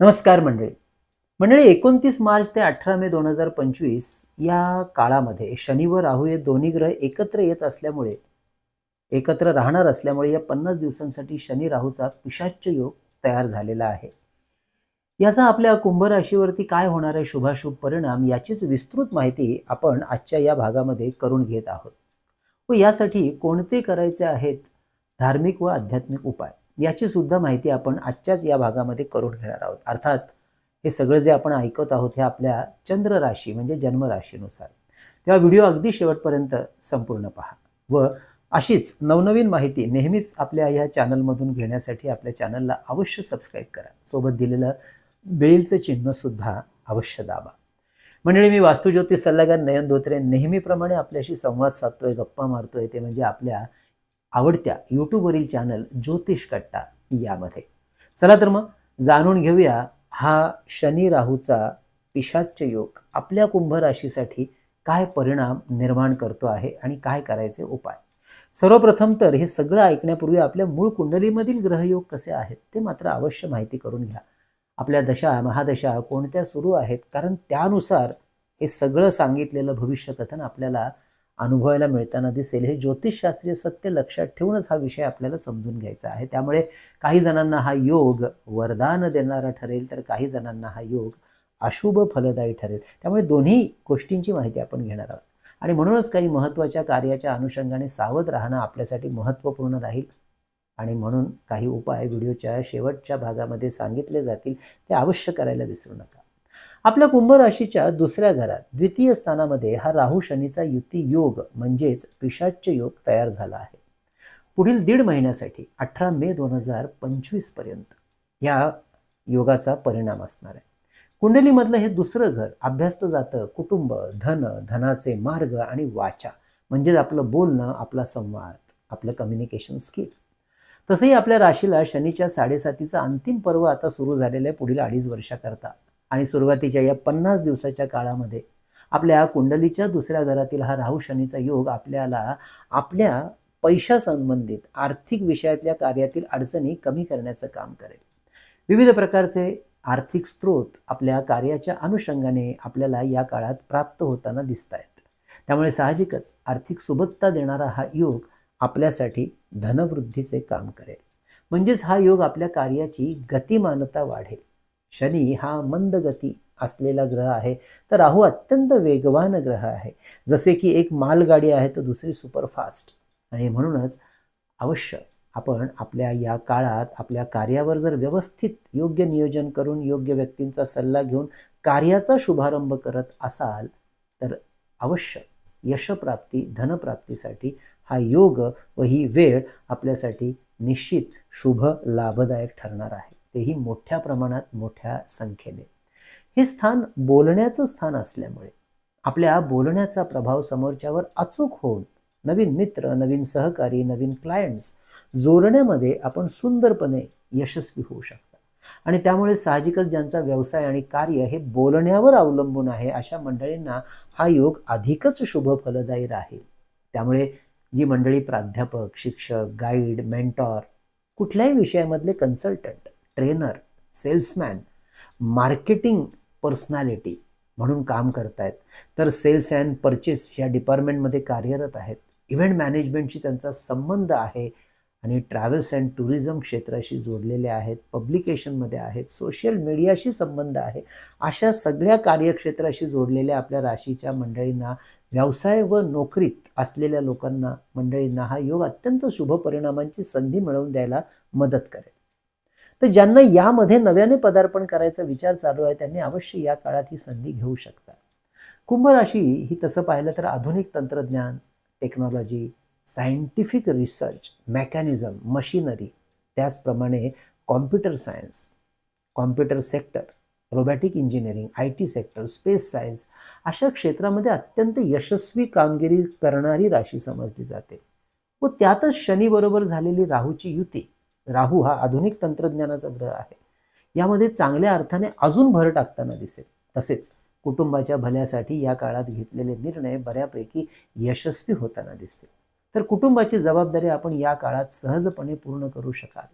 नमस्कार मंडळी. मंडळी एकोणतीस मार्च ते अठरा मे दोन हजार पंचवीस या काळामध्ये शनी व राहू हे दोन्ही ग्रह एकत्र येत असल्यामुळे एकत्र राहणार असल्यामुळे या पन्नास दिवसांसाठी शनी राहूचा पिशाच्य योग तयार झालेला आहे. याचा आपल्या कुंभ राशीवरती काय होणार आहे शुभाशुभ परिणाम याचीच विस्तृत माहिती आपण आजच्या या भागामध्ये करून घेत आहोत. व यासाठी कोणते करायचे आहेत धार्मिक व आध्यात्मिक उपाय? याची सुद्धा माहिती आपण आजच्याच या भागामध्ये करून घेणार आहोत. अर्थात हे सगळं जे आपण ऐकत आहोत हे आपल्या चंद्र राशी म्हणजे जन्मराशीनुसार. तेव्हा व्हिडिओ अगदी शेवटपर्यंत संपूर्ण पहा व अशीच नवनवीन माहिती नेहमीच आपल्या या चॅनलमधून घेण्यासाठी आपल्या चॅनलला अवश्य सबस्क्राईब करा. सोबत दिलेलं बेलचं चिन्हसुद्धा अवश्य दाबा. मंडळी मी वास्तुज्योतिष सल्लागार नयन धोत्रे. नेहमीप्रमाणे आपल्याशी संवाद साधतोय गप्पा मारतोय. ते म्हणजे आपल्या आवडत्या यूट्यूबवरील चॅनल ज्योतिष कट्टा यामध्ये. चला तर मग जाणून घेऊया हा शनी राहूचा पिशाच्य योग आपल्या कुंभ राशीसाठी काय परिणाम निर्माण करतो आहे आणि काय करायचे उपाय? सर्वप्रथम तर हे सगळं ऐकण्यापूर्वी आपल्या मूळ कुंडलीमधील ग्रहयोग कसे आहेत ते मात्र अवश्य माहिती करून घ्या. आपल्या दशा महादशा कोणत्या सुरू आहेत? कारण त्यानुसार हे सगळं सांगितलेलं भविष्यकथन आपल्याला अनुभवायला मिळताना दिसेल. हे ज्योतिषशास्त्रीय सत्य लक्षात ठेवूनच हा विषय आपल्याला समजून घ्यायचा आहे. त्यामुळे काही जणांना हा योग वरदान देणारा ठरेल तर काही जणांना हा योग अशुभ फलदायी ठरेल. त्यामुळे दोन्ही गोष्टींची माहिती आपण घेणार आहोत. आणि म्हणूनच काही महत्त्वाच्या कार्याच्या अनुषंगाने सावध राहणं आपल्यासाठी महत्त्वपूर्ण राहील. आणि म्हणून काही उपाय व्हिडिओच्या शेवटच्या भागामध्ये सांगितले जातील ते अवश्य करायला विसरू नका. आपल्या कुंभ राशीच्या दुसऱ्या घरात द्वितीय स्थानामध्ये हा राहू शनीचा युती योग म्हणजेच पिशाच्य योग तयार झाला आहे. पुढील दीड महिन्यासाठी अठरा मे दोन हजार पंचवीसपर्यंत या योगाचा परिणाम असणार आहे. कुंडलीमधलं हे दुसरं घर अभ्यास्त जातं कुटुंब धन धनाचे मार्ग आणि वाचा म्हणजेच आपलं बोलणं आपला संवाद आपलं कम्युनिकेशन स्किल तसंही आपल्या राशीला शनीच्या साडेसातीचं अंतिम पर्व आता सुरू झालेलं आहे पुढील अडीच वर्षाकरता. आणि सुरुवातीच्या या पन्नास दिवसाच्या काळामध्ये आपल्या कुंडलीच्या दुसऱ्या घरातील हा राहू शनीचा योग आपल्याला आपल्या पैशासंबंधित आर्थिक विषयातल्या कार्यातील अडचणी कमी करण्याचं काम करेल. विविध प्रकारचे आर्थिक स्रोत आपल्या कार्याच्या अनुषंगाने आपल्याला या काळात प्राप्त होताना दिसत आहेत त्यामुळे साहजिकच आर्थिक सुबत्ता देणारा हा योग आपल्यासाठी धनवृद्धीचे काम करेल. म्हणजेच हा योग आपल्या कार्याची गतिमानता वाढेल. शनी हा मंद गती असलेला ग्रह आहे. तर राहू अत्यंत वेगवान ग्रह आहे. जसे की एक मालगाडी आहे तर दुसरी सुपरफास्ट. आणि म्हणूनच अवश्य आपण आपल्या या काळात आपल्या कार्यावर जर व्यवस्थित योग्य नियोजन करून योग्य व्यक्तींचा सल्ला घेऊन कार्याचा शुभारंभ करत असाल तर अवश्य यशप्राप्ती धनप्राप्तीसाठी हा योग व ही वेळ आपल्यासाठी निश्चित शुभ लाभदायक ठरणार आहे. तेही मोठ्या प्रमाणात मोठ्या संख्येने. हे स्थान बोलण्याचं स्थान असल्यामुळे आपल्या बोलण्याचा प्रभाव समोरच्यावर अचूक होऊन नवीन मित्र नवीन सहकारी नवीन क्लायंट्स जोडण्यामध्ये आपण सुंदरपणे यशस्वी होऊ शकता. आणि त्यामुळे साहजिकच ज्यांचा व्यवसाय आणि कार्य हे बोलण्यावर अवलंबून आहे अशा मंडळींना हा योग अधिकच शुभ फलदायी राहील. त्यामुळे जी मंडळी प्राध्यापक शिक्षक गाईड मेंटॉर कुठल्याही विषयामधले consultant trainer salesman marketing personality म्हणून काम करतायत. तर सेल्स अँड परचेस या डिपार्टमेंटमध्ये कार्यरत आहेत. इव्हेंट मॅनेजमेंटशी त्यांचा संबंध आहे आणि ट्रॅव्हल्स अँड टुरिझम क्षेत्राशी जोडलेले आहेत पब्लिकेशनमध्ये आहेत सोशल मीडियाशी संबंध आहे. अशा सगळ्या कार्यक्षेत्राशी जोडलेल्या आपल्या राशीच्या मंडळींना व्यवसाय व नोकरीत असलेल्या लोकांना मंडळींना हा योग अत्यंत शुभ परिणामांची संधी मिळवून द्यायला मदत करेल. तर ज्यांना यामध्ये नव्याने पदार्पण करायचा विचार चालू आहे त्यांनी अवश्य या काळात ही संधी घेऊ शकतात. कुंभ राशी ही तसं पाहिलं तर आधुनिक तंत्रज्ञान technology scientific research mechanism machinery त्याचप्रमाणे computer science computer sector robotic engineering I T sector space science अशा क्षेत्रामध्ये अत्यंत यशस्वी कामगिरी करणारी राशी समजली जाते. व त्यातच शनीबरोबर झालेली राहूची युती राहू हा आधुनिक तंत्रज्ञानाचा ग्रह आहे. यामध्ये चांगल्या अर्थाने अजून भर टाकताना दिसेल. तसेच कुटुंबाच्या भल्यासाठी या काळात घेतलेले निर्णय बऱ्यापैकी यशस्वी होताना दिसतील. तर कुटुंबाची जबाबदारी आपण या काळात सहजपणे पूर्ण करू शकाल.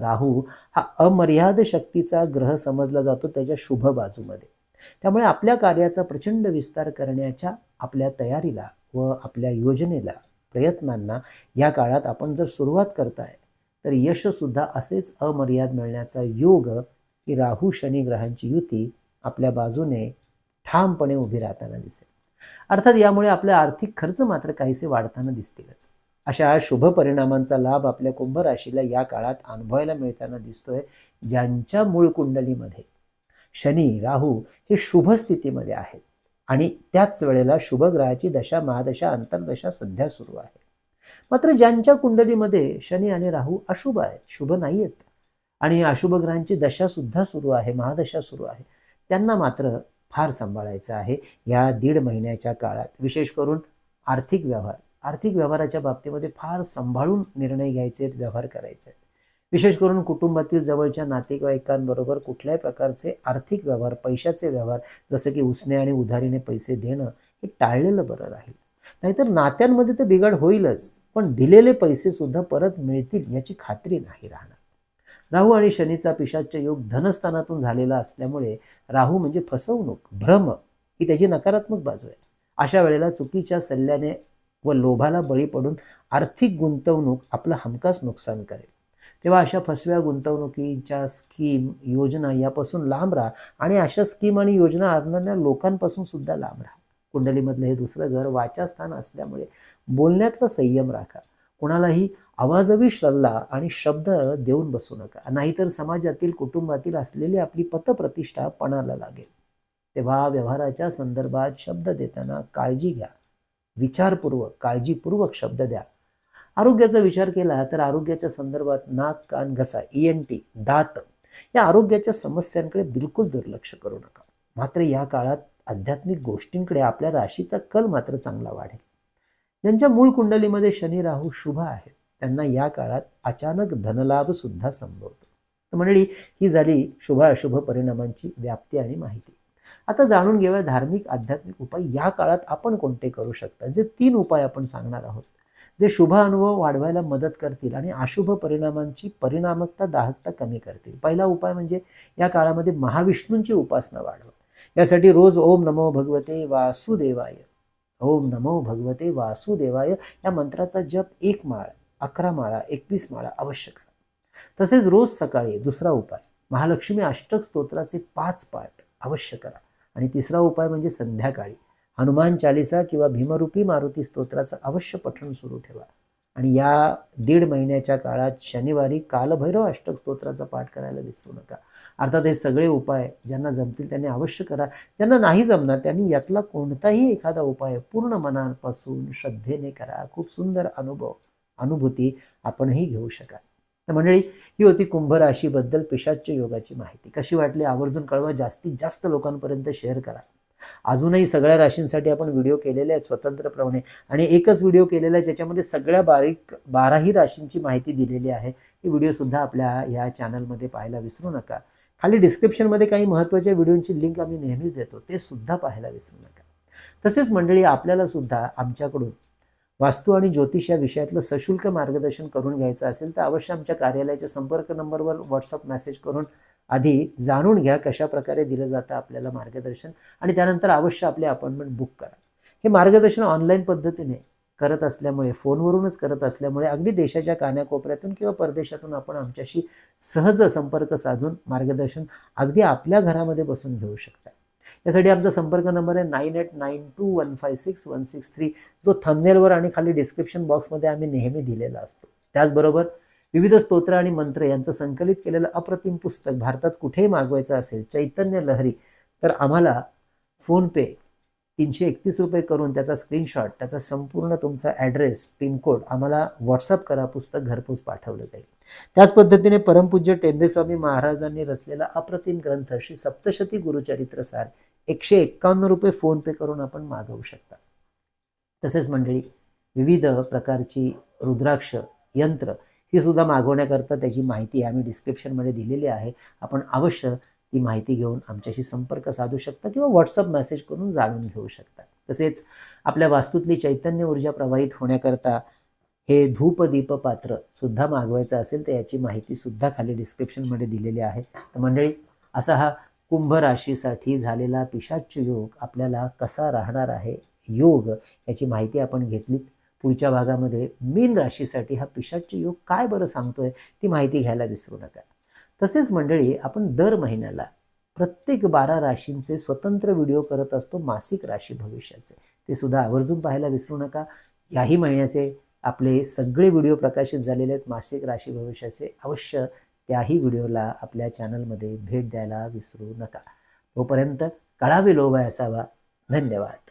राहू हा अमर्याद शक्तीचा ग्रह समजला जातो त्याच्या शुभ बाजूमध्ये. त्यामुळे आपल्या कार्याचा प्रचंड विस्तार करण्याच्या आपल्या तयारीला व आपल्या योजनेला प्रयत्नांना या काळात आपण जर सुरुवात करताय तर यशसुद्धा असेच अमर्याद मिळण्याचा योग की राहू शनी ग्रहांची युती आपल्या बाजूने ठामपणे उभी राहताना दिसेल. अर्थात यामुळे आपले आर्थिक खर्च मात्र काहीसे वाढताना दिसतीलच. अशा शुभ परिणामांचा लाभ आपल्या कुंभ राशीला या काळात अनुभवायला मिळताना दिसतोय ज्यांच्या मूळ कुंडलीमध्ये. शनी राहू हे शुभ स्थितीमध्ये आहेत आणि त्याच वेळेला शुभ ग्रहाची दशा महादशा अंतर्दशा सध्या सुरू आहे. मात्र ज्यांच्या कुंडलीमध्ये शनी आणि राहू अशुभ आहेत शुभ नाही आहेत आणि अशुभ ग्रहांची दशा सुद्धा सुरू आहे महादशा सुरू आहे. त्यांना मात्र फार सांभाळायचं आहे या दीड महिन्याच्या काळात. विशेष करून आर्थिक व्यवहार. आर्थिक व्यवहाराच्या बाबतीमध्ये फार सांभाळून निर्णय घ्यायचे आहेत व्यवहार करायचे आहेत. विशेष करून कुटुंबातील जवळच्या नातेवाईकांबरोबर कुठल्याही प्रकारचे आर्थिक व्यवहार पैशाचे व्यवहार जसं की उसने आणि उधारीने पैसे देणं हे टाळलेलं बरं राहील. नाहीतर नात्यांमध्ये तर बिघाड होईलच पण दिलेले पैसे सुद्धा परत मिळतील याची खात्री नाही राहणार. राहू आणि शनीचा पिशाच्य योग धनस्थानातून झालेला असल्यामुळे राहू म्हणजे फसवणूक भ्रम ही त्याची नकारात्मक बाजू आहे. अशा वेळेला चुकीच्या सल्ल्याने व लोभाला बळी पडून आर्थिक गुंतवणूक आपलं हमखास नुकसान करेल. तेव्हा अशा फसव्या गुंतवणुकीच्या स्कीम योजना यापासून लांब राहा आणि अशा स्कीम आणि योजना आणणाऱ्या लोकांपासून सुद्धा लांब राहा. कुंडलीमधलं हे दुसरं घर वाचास्थान असल्यामुळे बोलण्यातला संयम राखा. कोणालाही आवाजवी श्रद्धा आणि शब्द देऊन बसू नका. नाहीतर समाजातील कुटुंबातील असलेली आपली पतप्रतिष्ठा पणाला लागेल. तेव्हा व्यवहाराच्या संदर्भात शब्द देताना काळजी घ्या. विचारपूर्वक काळजीपूर्वक शब्द द्या. आरोग्याचा विचार केला तर आरोग्याच्या संदर्भात नाक कान घसा ई एन टी दात या आरोग्याच्या समस्यांकडे बिलकुल दुर्लक्ष करू नका. मात्र या काळात आध्यात्मिक गोष्टींकडे आपल्या राशीचा कल मात्र चांगला वाढेल. ज्यांच्या मूळ कुंडलीमध्ये शनी राहू शुभ आहेत त्यांना या काळात अचानक धनलाभ सुद्धा संभवतो. तर मंडळी ही झाली शुभ अशुभ परिणामांची व्याप्ती आणि माहिती. आता जाणून घेऊया धार्मिक आध्यात्मिक उपाय या काळात आपण कोणते करू शकता? जे तीन उपाय आपण सांगणार आहोत. जे शुभ अनुभव वाढवायला मदत करतील आणि अशुभ परिणामांची परिणामकता दाहकता कमी करतील. पहिला उपाय म्हणजे या काळामध्ये महाविष्णूंची उपासना वाढवा. यासाठी रोज ओम नमो भगवते वासुदेवाय. ओम नमो भगवते वासुदेवाय. या मंत्राचा जप एक माळ अकरा माळा एकवीस माळा अवश्य करा. तसेच रोज सकाळी दुसरा उपाय महालक्ष्मी अष्टक स्तोत्राचे पाच पाठ अवश्य करा. आणि तिसरा उपाय म्हणजे संध्याकाळी हनुमान चालिसा किंवा भीमरूपी मारुती स्तोत्राचं अवश्य पठण सुरू ठेवा. आणि या दीड महिन्याच्या काळात शनिवारी कालभैरव अष्टक स्तोत्राचा पाठ करायला विसरू नका. अर्थात हे सगळे उपाय ज्यांना जमतील त्यांनी अवश्य करा. ज्यांना नाही जमणार त्यांनी यातला कोणताही एखादा उपाय पूर्ण मनापासून श्रद्धेने करा. खूप सुंदर अनुभव अनुभूती आपणही घेऊ शकाल. तर मंडळी ही होती कुंभ राशीबद्दल पिशाच्य योगाची माहिती. कशी वाटली? आवर्जून कळवा. जास्तीत जास्त लोकांपर्यंत शेअर करा. अजूनही सगळ्या राशींसाठी आपण व्हिडिओ केलेले आहेत स्वतंत्रप्रमाणे आणि एकच व्हिडिओ केलेला आहे ज्याच्यामध्ये सगळ्या बारीक बाराही राशींची माहिती दिलेली आहे. ही व्हिडिओसुद्धा आपल्या या चॅनलमध्ये पाहायला विसरू नका. खाली डिस्क्रिप्शनमध्ये काही महत्त्वाच्या व्हिडिओंची लिंक आम्ही नेहमीच देतो ते सुद्धा पाहायला विसरू नका. तसेच मंडळी आपल्याला सुद्धा आमच्याकडून वास्तू आणि ज्योतिष या विषयातलं सशुल्क मार्गदर्शन करून घ्यायचं असेल तर अवश्य आमच्या कार्यालयाच्या संपर्क नंबरवर व्हॉट्सअप मेसेज करून आधी जाणून घ्या कशा प्रकारे दिलं जातं आपल्याला मार्गदर्शन आणि त्यानंतर अवश्य आपले अपॉइंटमेंट बुक करा. हे मार्गदर्शन ऑनलाईन पद्धतीने करत असल्यामुळे फोनवरूनच करत असल्यामुळे अगदी देशाच्या कानाकोपऱ्यातून किंवा परदेशातून आपण आमच्याशी सहज संपर्क साधून मार्गदर्शन अगदी आपल्या घरामध्ये बसून घेऊ शकता. यासाठी आमचा संपर्क नंबर आहे nine eight nine two one five six one six three. जो थंबनेलवर आणि खाली डिस्क्रिप्शन बॉक्समध्ये आम्ही नेहमी दिलेला असतो. त्याचबरोबर विविध स्तोत्र आणि मंत्र यांचं संकलित केलेलं अप्रतिम पुस्तक भारतात कुठेही मागवायचं असेल चैतन्य लहरी तर आम्हाला फोनपे तीनशे एकतीस रुपये करून त्याचा स्क्रीनशॉट त्याचा संपूर्ण तुमचा ॲड्रेस पिनकोड आम्हाला व्हॉट्सअप करा पुस्तक घरपोच पाठवलं जाईल. त्याच पद्धतीने परमपूज्य टेंबेस्वामी महाराजांनी रचलेला अप्रतिम ग्रंथ श्री सप्तशती गुरुचरित्रसार एकशे एक्कावन्न रुपये फोनपे करून आपण मागवू शकता. तसेच मंडळी विविध प्रकारची रुद्राक्ष यंत्र ही सुद्धा मागवण्याकरता त्याची माहिती आम्ही डिस्क्रिप्शनमध्ये दिलेली आहे. आपण अवश्य ती माहिती घेऊन आमच्याशी संपर्क साधू शकता किंवा व्हॉट्सअप मेसेज करून जाणून घेऊ शकता. तसेच आपल्या वास्तूतली चैतन्य ऊर्जा प्रवाहित होण्याकरता हे धूपदीप पात्र सुद्धा मागवायचं असेल तर याची माहिती सुद्धा खाली डिस्क्रिप्शनमध्ये दिलेली आहे. तर मंडळी असा हा कुंभ राशीसाठी झालेला पिशाच योग आपल्याला कसा राहणार आहे? योग याची माहिती आपण घेतली पुढच्या भागामध्ये मीन राशीसाठी हा पिशाच योग काय बरं सांगतोय ती माहिती घ्यायला विसरू नका. तसेच मंडळी आपण दर महिन्याला प्रत्येक बारा राशींचे स्वतंत्र व्हिडिओ करत असतो मासिक राशी भविष्याचे. ते सुद्धा आवर्जून पाहायला विसरू नका. याही महिन्याचे आपले सगळे व्हिडिओ प्रकाशित झालेले आहेत मासिक राशी भविष्याचे. अवश्य त्याही व्हिडिओला आपल्या चॅनलमध्ये भेट द्यायला विसरू नका. तोपर्यंत कळावे लोभाय असावा. धन्यवाद.